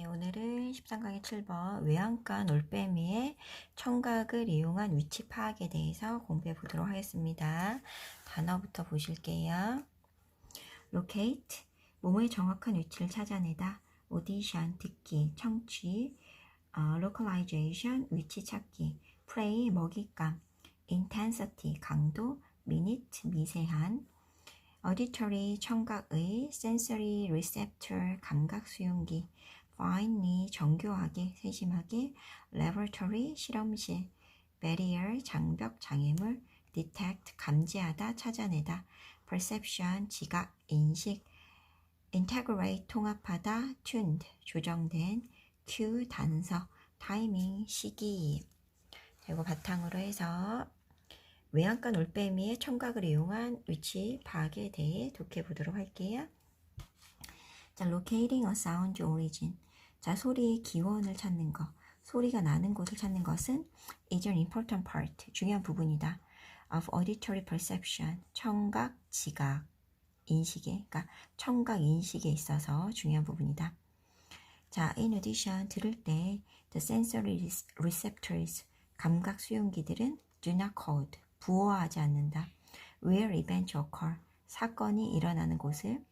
네, 오늘은 13강의 7번 외양간 올빼미의 청각을 이용한 위치 파악에 대해서 공부해 보도록 하겠습니다. 단어부터 보실게요. locate, 몸의 정확한 위치를 찾아내다. audition, 듣기, 청취, 어, localization, 위치 찾기, play, 먹잇감, intensity, 강도, minute, 미세한, auditory, 청각의, sensory receptor, 감각 수용기, finely, 정교하게, 세심하게, laboratory, 실험실, barrier, 장벽, 장애물, detect, 감지하다, 찾아내다, perception, 지각, 인식, integrate, 통합하다, tuned, 조정된, cue, 단서, timing, 시기. 자, 이거 바탕으로 해서 외양간 올빼미의 청각을 이용한 위치 파악에 대해 독해 보도록 할게요. 자, locating a sound origin. 자, 소리의 기원을 찾는 것. 소리가 나는 곳을 찾는 것은 is an important part. 중요한 부분이다. of auditory perception. 청각, 지각, 인식에, 그러니까 청각 인식에 있어서 중요한 부분이다. 자, in addition, 들을 때 the sensory receptors, 감각 수용기들은 do not code, 부호하지 않는다. where events occur, 사건이 일어나는 곳을.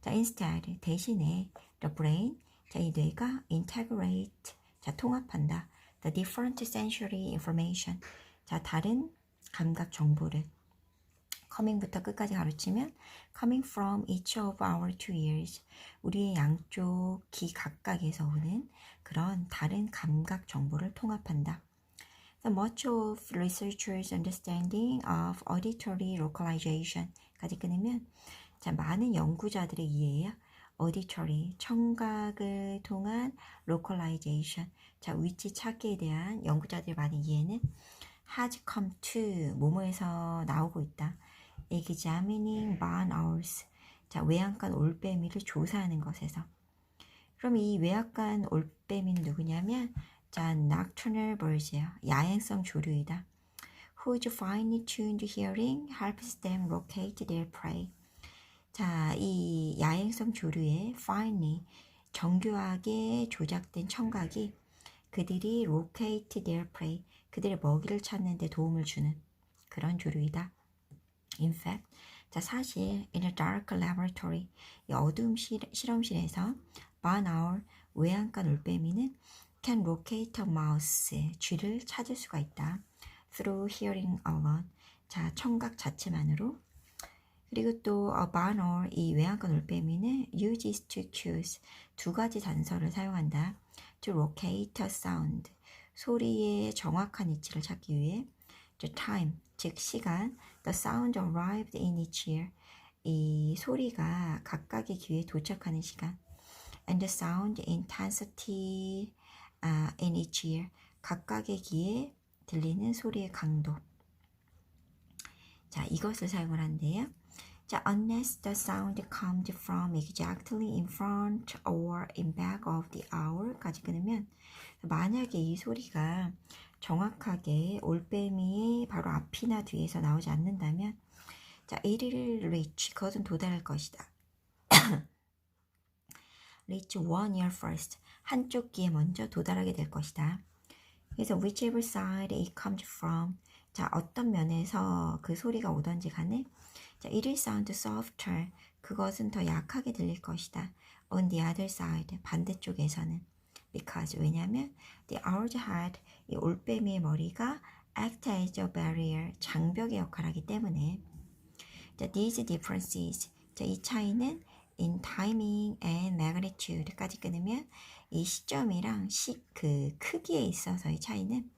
자, instead, 대신에 the brain, 자, 이 뇌가 integrate, 자, 통합한다. the different sensory information, 자, 다른 감각 정보를. coming부터 끝까지 가르치면 coming from each of our two ears 우리의 양쪽 귀 각각에서 오는 그런 다른 감각 정보를 통합한다. So much of researchers' understanding of auditory localization까지 끊으면 자 많은 연구자들의 이해야 auditory 청각을 통한 localization 자 위치 찾기에 대한 연구자들의 많은 이해는 has come to 뭐뭐에서 나오고 있다. examining barn owls 자 외양간 올빼미를 조사하는 것에서 그럼 이 외양간 올빼미는 누구냐면 자 nocturnal birds예요 야행성 조류이다 whose finely tuned hearing helps them locate their prey 자 이 야행성 조류의 finely 정교하게 조작된 청각이 그들이 locate their prey 그들의 먹이를 찾는 데 도움을 주는 그런 조류이다 In fact, 자 사실 in a dark laboratory 이 실, 실험실에서 owl 외양간 올빼미는 can locate a mouse 쥐를 찾을 수가 있다. through hearing alone 자 청각 자체만으로 그리고 또 a owl 이 외양간 올빼미는 uses two cues 두 가지 단서를 사용한다. to locate a sound 소리의 정확한 위치를 찾기 위해 the time 즉 시간 the sound arrived in each ear 이 소리가 각각의 귀에 도착하는 시간 and the sound intensity uh, in each ear 각각의 귀에 들리는 소리의 강도 자 이것을 사용을 한대요 자 unless the sound comes from exactly in front or in back of the hour까지 끊으면 만약에 이 소리가 정확하게 올빼미의 바로 앞이나 뒤에서 나오지 않는다면 자, it will reach 그것은 도달할 것이다. reach one ear first 한쪽 귀에 먼저 도달하게 될 것이다. 그래서 whichever side it comes from 자, 어떤 면에서 그 소리가 오던지 간에 자, it will sound softer 그것은 더 약하게 들릴 것이다. on the other side 반대쪽에서는 because 왜냐하면 the owl's head 이 올빼미의 머리가 act as a barrier 장벽의 역할을 하기 때문에 자, these differences 자, 이 차이는 in timing and magnitude까지 끊으면 이 시점이랑 시, 그 크기에 있어서의 차이는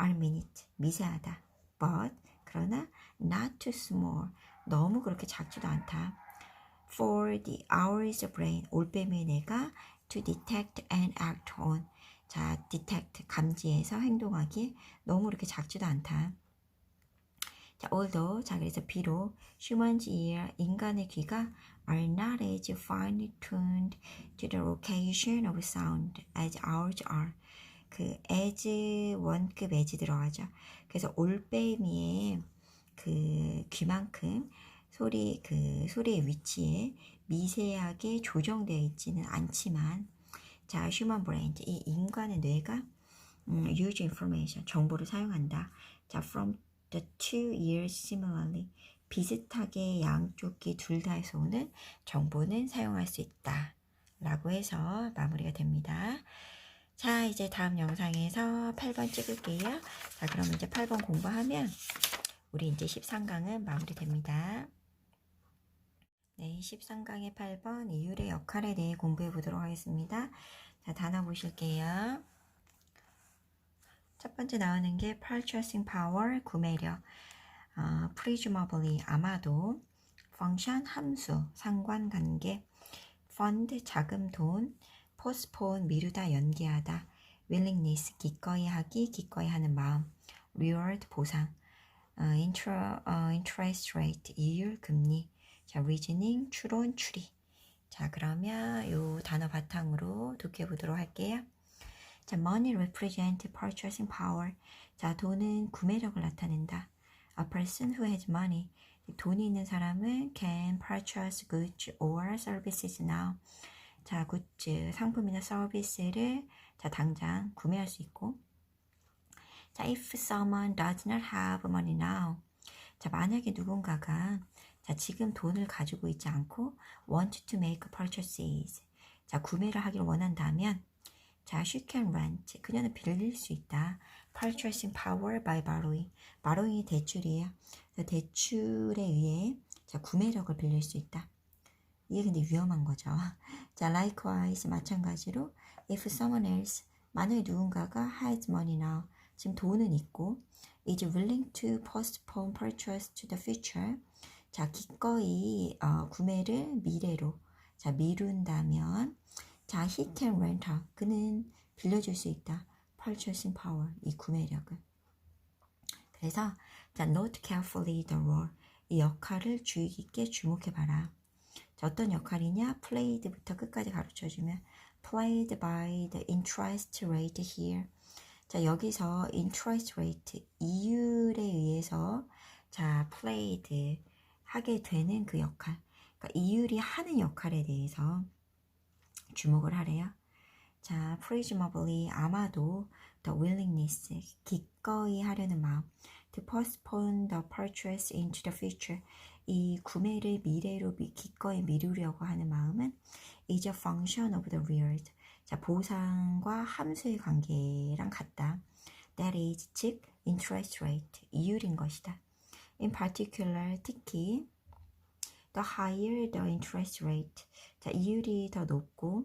are minute 미세하다 but 그러나 not too small 너무 그렇게 작지도 않다 for the owl's brain 올빼미의 뇌가 to detect and act on. 자, detect 감지해서 행동하기 너무 이렇게 작지도 않다. 자, although 자 그래서 비록 human's ear 인간의 귀가 are not as finely tuned to the location of sound as ours are. 그 as 원급 as 들어가죠. 그래서 올빼미의 그 귀만큼 소리 그 소리의 위치에 미세하게 조정되어 있지는 않지만 자, human brain. 이 인간의 뇌가 음, use information. 정보를 사용한다. 자, from the two ears similarly. 비슷하게 양쪽 귀 둘 다에서 오는 정보는 사용할 수 있다. 라고 해서 마무리가 됩니다. 자, 이제 다음 영상에서 8번 찍을게요. 자, 그럼 이제 8번 공부하면 우리 이제 13강은 마무리됩니다. 네, 13강의 8번 이율의 역할에 대해 공부해 보도록 하겠습니다. 자, 단어 보실게요. 첫 번째 나오는 게 purchasing power, 구매력, 어, presumably, 아마도, function, 함수, 상관관계, fund, 자금, 돈, postpone, 미루다, 연기하다, willingness, 기꺼이 하기, 기꺼이 하는 마음, reward, 보상, 어, 어, interest rate, 이율, 금리, 자, reasoning, 추론, 추리. 자, 그러면 요 단어 바탕으로 독해 보도록 할게요. 자, money represent purchasing power. 자, 돈은 구매력을 나타낸다. A person who has money. 돈이 있는 사람은 can purchase goods or services now. 자, 굿즈, 상품이나 서비스를 자, 당장 구매할 수 있고. 자, if someone does not have money now. 자, 만약에 누군가가 자, 지금 돈을 가지고 있지 않고 want to make purchases. 자, 구매를 하기를 원한다면 자, she can rent. 그녀는 빌릴 수 있다. purchasing power by borrowing. borrowing이 대출이에요. 대출에 의해 자, 구매력을 빌릴 수 있다. 이게 근데 위험한 거죠. 자, likewise 마찬가지로 if someone else 만약에 누군가가 has money now 지금 돈은 있고 is willing to postpone purchase to the future 자, 기꺼이 어, 구매를 미래로 자, 미룬다면 자, he can rent out. 그는 빌려줄 수 있다. purchasing power, 이 구매력을. 그래서 자, note carefully the role. 이 역할을 주의 깊게 주목해봐라. 자, 어떤 역할이냐? played부터 끝까지 가르쳐주면 played by the interest rate here. 자, 여기서 interest rate, 이율에 의해서 자, played 하게 되는 그 역할. 그러니까 이율이 하는 역할에 대해서 주목을 하래요. 자, presumably 아마도 the willingness 기꺼이 하려는 마음 to postpone the purchase into the future 이 구매를 미래로 미, 기꺼이 미루려고 하는 마음은 is a function of the reward 자, 보상과 함수의 관계랑 같다. That is, 즉 interest rate 이율인 것이다. In particular, 특히 the higher the interest rate 자, 이율이 더 높고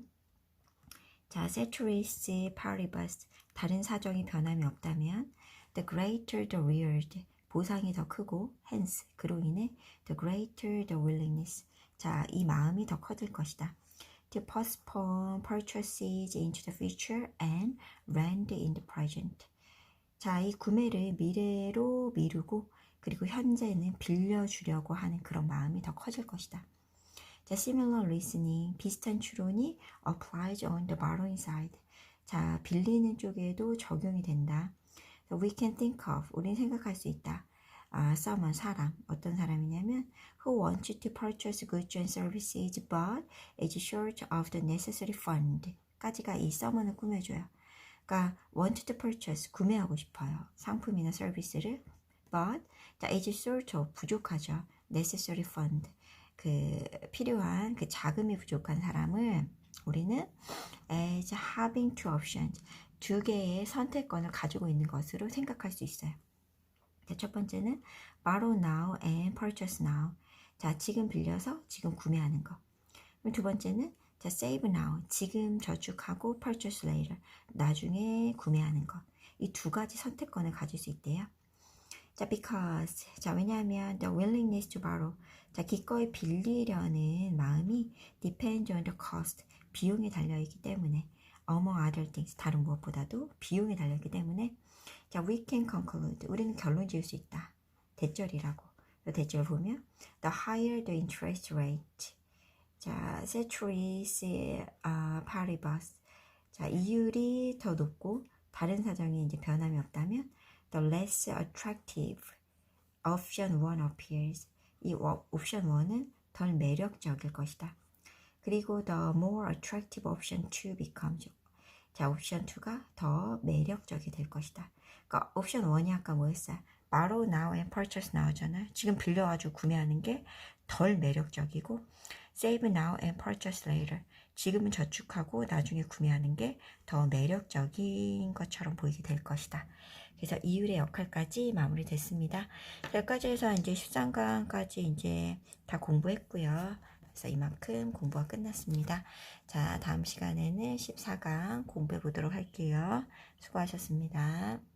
자, ceteris paribus 다른 사정이 변함이 없다면 the greater the reward 보상이 더 크고 hence 그로 인해 the greater the willingness 자, 이 마음이 더 커질 것이다. To postpone purchases into the future and rent in the present. 자, 이 구매를 미래로 미루고 그리고 현재는 빌려주려고 하는 그런 마음이 더 커질 것이다. 자, similar reasoning, 비슷한 추론이 applies on the borrowing side. 자, 빌리는 쪽에도 적용이 된다. So we can think of, 우린 생각할 수 있다. 아, someone, 사람. 어떤 사람이냐면 who wants to purchase goods and services but is short of the necessary fund. 까지가 이 someone을 꾸며줘요. 그러니까 want to purchase, 구매하고 싶어요. 상품이나 서비스를 but 자, is short of, 부족하죠. necessary fund. 그 필요한 그 자금이 부족한 사람을 우리는 as having two options 두 개의 선택권을 가지고 있는 것으로 생각할 수 있어요. 자, 첫 번째는 borrow now and purchase now. 자, 지금 빌려서 지금 구매하는 거. 두 번째는 자, save now. 지금 저축하고 purchase later. 나중에 구매하는 거. 이 두 가지 선택권을 가질 수 있대요. 자, because. 자, 왜냐하면 the willingness to borrow. 자, 기꺼이 빌리려는 마음이 depends on the cost. 비용에 달려있기 때문에. among other things. 다른 무엇보다도 비용에 달려있기 때문에. 자, we can conclude. 우리는 결론 지을 수 있다. 대절이라고. 대절 보면 the higher the interest rate. 자, ceteris uh, paribus. 자, 이율이 더 높고 다른 사정이 이제 변함이 없다면 the less attractive option 1 appears. 이 옵션 1은 덜 매력적일 것이다. 그리고 the more attractive option 2 becomes. 자, 옵션 2가 더 매력적이 될 것이다. 그러니까 옵션 1이 아까 뭐였어요? borrow now and purchase now잖아요. 지금 빌려가지고 구매하는 게 덜 매력적이고 save now and purchase later. 지금은 저축하고 나중에 구매하는 게 더 매력적인 것처럼 보이게 될 것이다. 그래서 이율의 역할까지 마무리됐습니다. 여기까지 해서 이제 13강까지 이제 다 공부했고요. 그래서 이만큼 공부가 끝났습니다. 자, 다음 시간에는 14강 공부해 보도록 할게요. 수고하셨습니다.